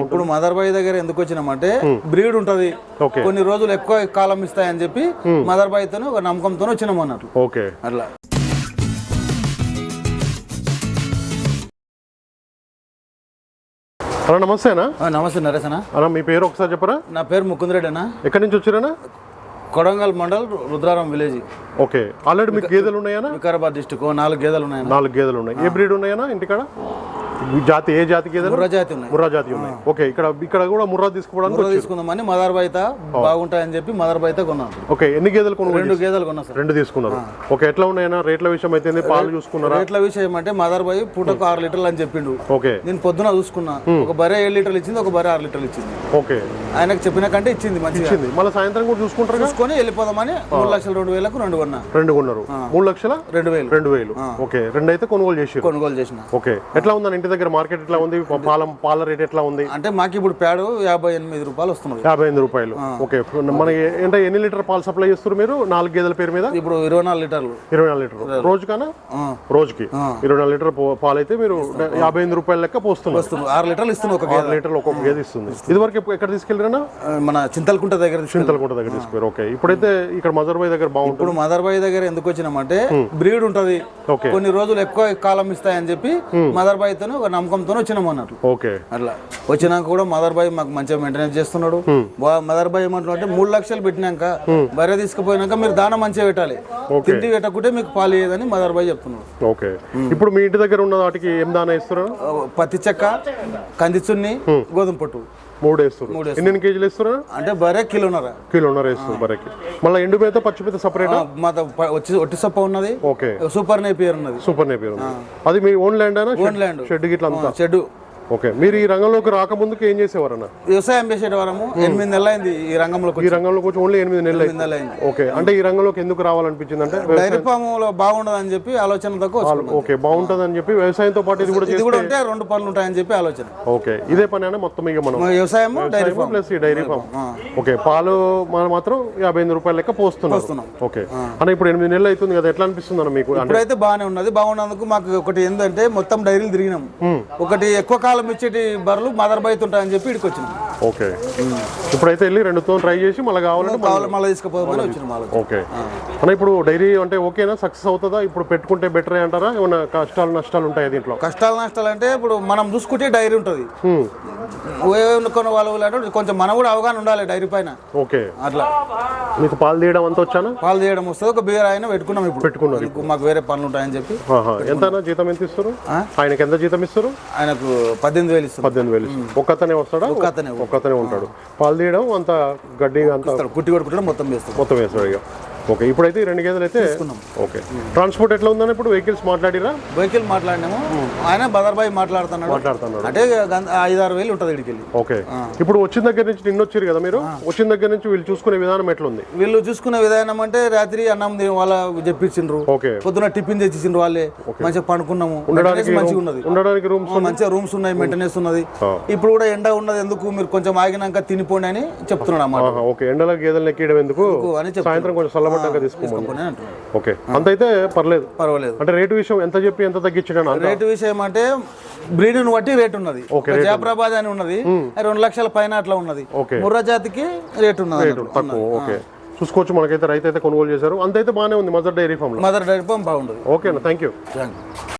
ఇప్పుడు mother bye దగ్గర ఎందుకు వచ్చినామంటే బ్రీడ్ ఉంటది. ఓకే. కొన్ని రోజులు ఎక్కువ కాలం ఇస్తాయని చెప్పి మదర్ బాయ్ తోనే ఒక నమ్మకంతో వచ్చినాం అన్నట్టు. ఓకే. అట్లా. అన్న నమస్తేనా నమస్తే నరేష్ అన్న. మీ పేరు ఒకసారి చెప్పరా? నా పేరు ముకుందరెడ్డి అన్న. ఎక్కడి నుంచి వచ్చారన్నా? Kodangal mandal Rudraram village. Okay. Already మీకు గేదెలు ఉన్నాయనా వికారాబాద్ డిస్టిక్ నాలుగు గేదెలు ఉన్నాయన్న నాలుగు గేదెలు ఉన్నాయి. ఏ బ్రీడ్ ఉన్నాయనా ఇంటికాడ? జాతి ఏ జాతి గేదెలు ముర్రా జాతి ఉన్నాయి. ముర్రా జాతి ఉన్నాయి. ఓకే ఇక్కడ ఇక్కడ కూడా ముర్రా తీసుకోవడానికి ముర్రా తీసుకుందామని మదర్ బైత బాగుంటాయని చెప్పి మదర్ బైత కొన్నాను. ఓకే ఎన్ని గేదెలు కొనుగోలు రెండు గేదెలు కొన్నా సార్. రెండు తీసుకున్నారు. ఓకే ఎట్లా ఉన్నాయన్నా? రేట్ల విషయం అయితే పాలు చూసుకున్నారా? రేట్ల విషయం అంటే మదర్ బాయ్ పూటకు ఆరు లీటర్లు అని చెప్పిండు. ఓకే. నేను పొద్దున చూసుకున్నా. ఒక బరే ఏడు లీటర్లు ఇచ్చింది ఒక బరే ఆరు లీటర్లు ఇచ్చింది. ఓకే. ఆయనకు చెప్పిన కంటే ఇచ్చింది మంచిగా. ఇచ్చింది. మళ్ళీ సాయంత్రం కూడా చూసుకుంటారు చూసుకొని వెళ్ళిపోదామని మూడు లక్షల రెండు వేలకు రెండు కొన్నా. రెండు కొన్నారు. మూడు లక్షల? రెండు వేలు. రెండు వేలు. ఓకే రెండు అయితే కొనుగోలు చేసారు కొనుగోలు చేసిన. ఓకే ఎట్లా ఉందని ఇంటి దగ్గర మార్కెట్ ఎట్లా ఉంది? పాల పాల రేట్ ఎట్లా ఉంది? అంటే మాకు ఇప్పుడు ప్యాడు యాభై ఎనిమిది రూపాయలు వస్తున్నది. యాభై ఎనిమిది రూపాయలు. ఓకే. మన అంటే ఎన్ని లీటర్ పాలు సప్లై చేస్తారు మీరు? నాలుగు గేదెల పేరు మీద? ఇప్పుడు ఇరవై నాలుగు లీటర్లు. ఇరవై నాలుగు లీటర్ రోజుకానా? రోజుకి. ఇరవై నాలుగు లీటర్ పాలు అయితే మీరు యాభై ఎనిమిది రూపాయల లెక్క పోస్తున్నారు. వస్తుంది ఆరు లీటర్లు ఇస్తుంది ఒక ఆరు లీటర్లు ఒక్కొక్క గేదె ఇస్తుంది. ఇది వరకు ఎక్కడ తీసుకెళ్ళినా మన చింతలకుంట దగ్గర చింతలకుంట దగ్గర తీసుకెళ్ళారు ఓకే. ఇప్పుడైతే ఇక్కడ మజర్బాయ్ దగ్గర బాగుంటుంది. ఇప్పుడు మదర్ బాయ్ దగ్గర ఎందుకు వచ్చినామంటే బ్రీడ్ ఉంటది. ఓకే. కొన్ని రోజులు ఎక్కువ కాలం ఇస్తాయని చెప్పి మదర్ బాయ్ తోనే ఒక నమ్మకంతో వచ్చినాం అన్నట్టు ఓకే. అట్లా. వచ్చినాక కూడా మదర్ బాయ్ మాకు మంచిగా మెయింటెనెన్స్ చేస్తున్నాడు. మదర్ బాయ్ ఏమంటున్నా అంటే మూడు లక్షలు పెట్టినాక బర్రె తీసుకుపోయినాక మీరు దాన మంచిగా పెట్టాలి. తిండి పెట్టకుంటే మీకు పాలు ఇయ్యదని మదర్ బాయ్ చెప్తున్నాడు. ఓకే. ఇప్పుడు మీ ఇంటి దగ్గర ఉన్న వాటికి ఏం దానా ఇస్తారు ఆ, పత్తి చెక్క కంది చున్ని గోధుమ పొట్టు. మూడు వేస్తారు ఎన్ని కేజీలు ఇస్తారు అంటే బర్రె కిలోన్నర. కిలోన్నర వేస్తారు బరకి. మళ్ళీ ఎండు మేత పచ్చి మేత సపరేట్? మా వచ్చి ఒట్టి సొప్ప ఉన్నది. ఓకే. సూపర్ నేపియర్ ఉన్నది సూపర్ నేపియర్ అది మీ own land own land. Shed గిట్ల అంతా? చెడు ఓకే. మీరు ఈ రంగంలోకి రాకముందుకు ఏం చేసేవారన్న? వ్యవసాయం చేసేట వరము ఎనిమిది నెలలు అయింది ఈ రంగంలోకి ఈ రంగంలోకి వచ్చి ఓన్లీ ఎనిమిది నెలలు. ఎనిమిది నెలలు అయింది ఓకే. అంటే ఈ రంగంలోకి ఎందుకు రావాలనిపించింది అంటే డైరీ ఫామ్లో బాగుండదు అని చెప్పి వచ్చాను. ఓకే బాగుంటుంది అని చెప్పి వ్యవసాయంతో పాటు ఇది కూడా ఇది కూడా ఉంటే రెండు పనులు ఉంటాయని చెప్పి ఆలోచన. ఓకే. ఇదే పని అయినా మొత్తం ఇక మనం? వ్యవసాయం డైరీ ఫామ్. ప్లస్ ఈ డైరీ ఫామ్. ఓకే. పాలు మనం మాత్రం యాభై ఎనిమిది రూపాయల లెక్క పోస్తున్నాం. ఓకే. అన్న ఇప్పుడు ఎనిమిది నెలలు అవుతుంది కదా ఎట్లా అనిపిస్తుంది అన్న మీకు? అంటే ఇప్పుడైతే బాగానే ఉన్నది. బాగున్నందుకు మాకు ఒకటి ఏంటంటే మొత్తం డైరీలు తిరిగినాం. ఒకటి ఎక్కువ కాలం ఇచ్చేటి బర్రెలు మదర్ బైత్ ఉంటాయని చెప్పి ఇక్కడికి వచ్చినాం ఓకే. ఇప్పుడైతే వెళ్ళి రెండుతో ట్రై చేసి మళ్ళీ కావాలంటే మళ్ళీ- కావాలి మళ్ళీ తీసుకుపోదామని వచ్చినాం ఆలోచన. ఓకే. అన్న ఇప్పుడు డైరీ అంటే ఓకేనా? సక్సెస్ అవుతుందా? ఇప్పుడు పెట్టుకుంటే బెటరే అంటారా? ఏమైనా కష్టాలు నష్టాలు ఉంటాయి దీంట్లో? కష్టాలు నష్టాలు అంటే ఇప్పుడు మనం చూసుకుంటే డైరీ ఉంటుంది. కొన్ని వాళ్ళు అంటే కొంచెం మనం కూడా అవగాహన ఉండాలి డైరీ పైన. ఓకే. అట్లా. మీకు పాలు తీయడం అంతా వచ్చానా? పాలు తీయడం వస్తుంది. ఒక బీర్ ఆయన పెట్టుకున్నాం ఇప్పుడు. పెట్టుకున్నారు ఇంకో మాకు వేరే పనులు ఉంటాయని చెప్పి. ఎంతనా జీతం ఎంత ఇస్తారు? ఆయనకి ఎంత జీతం ఇస్తారు? ఆయనకు పద్దెనిమిది వేలు ఇస్తాం పద్దెనిమిది వేలు ఇస్తారు. ఒక్కతనే వస్తాడా? అతనే ఒక్కతనే ఉంటాడు. పాలు తీయడం అంత గడ్డి అంత. కుట్టి కొట్టుకుంటే మొత్తం చేస్తాం మొత్తం వేస్తాడు ఇక. ఓకే ఇప్పుడైతే ఈ రెండు గేదెలు అయితే ఓకే. ట్రాన్స్పోర్ట్ ఎట్లా ఉందని ఇప్పుడు వెహికల్స్ మాట్లాడిరా? వెహికల్ మాట్లాడినాము. ఆయన బదర్ బాయ్ మాట్లాడుతున్నాడు. మాట్లాడుతున్నాడు. అంటే గంత- ఐదారు వేలు ఉంటుంది ఇక్కడికి వెళ్ళి ఓకే ఇప్పుడు వచ్చిన దగ్గర నుంచి నిన్న వచ్చారు కదా మీరు? వచ్చిన దగ్గర నుంచి వీళ్ళు చూసుకునే విధానం ఎట్లుంది? వీళ్ళు చూసుకునే విధానం అంటే రాత్రి అన్నం వాళ్ళ చెప్పించిండ్రు ఓకే. పొద్దున టిఫిన్ తెచ్చిచ్చిండ్రు వాళ్ళే. మంచిగా పండుకున్నాము. మెయింటెనెన్స్ మంచిగా ఉన్నది. ఉండడానికి రూమ్స్ మంచిగా రూమ్స్ ఉన్నాయి మెయింటెనెన్స్ ఉన్నది. ఇప్పుడు కూడా ఎండ ఉన్నది ఎందుకు? మీరు కొంచెం ఆగినాక తినిపోండి అని చెప్తున్నాడు అన్నమాట. ఓకే. ఎండల గేదెలు ఎక్కియడం ఎందుకు? అని సాయంత్రం కొంచెం చల్లబడ్డాక తీసుకోమని. ఓకే. అంత అయితే పర్లేదు. పర్వాలేదు. అంటే రేటు విషయం ఎంత చెప్పి ఎంత తగ్గించడం రేటు విషయం అంటే బ్రీడ్ని బట్టి రేట్ ఉన్నది. జాఫరాబాద్ అని ఉన్నది. రెండు లక్షల పైన అట్లా ఉన్నది. ముర్రా జాతికి రేట్ ఉన్నది ఓకే. చూసుకోవచ్చు మనకైతే రైతు అయితే కొనుగోలు చేశారు. అంత అయితే బాగానే ఉంది mother dairy farm mother dairy farm బాగుండదు ఓకే అన్న థ్యాంక్ యూ. Thank you.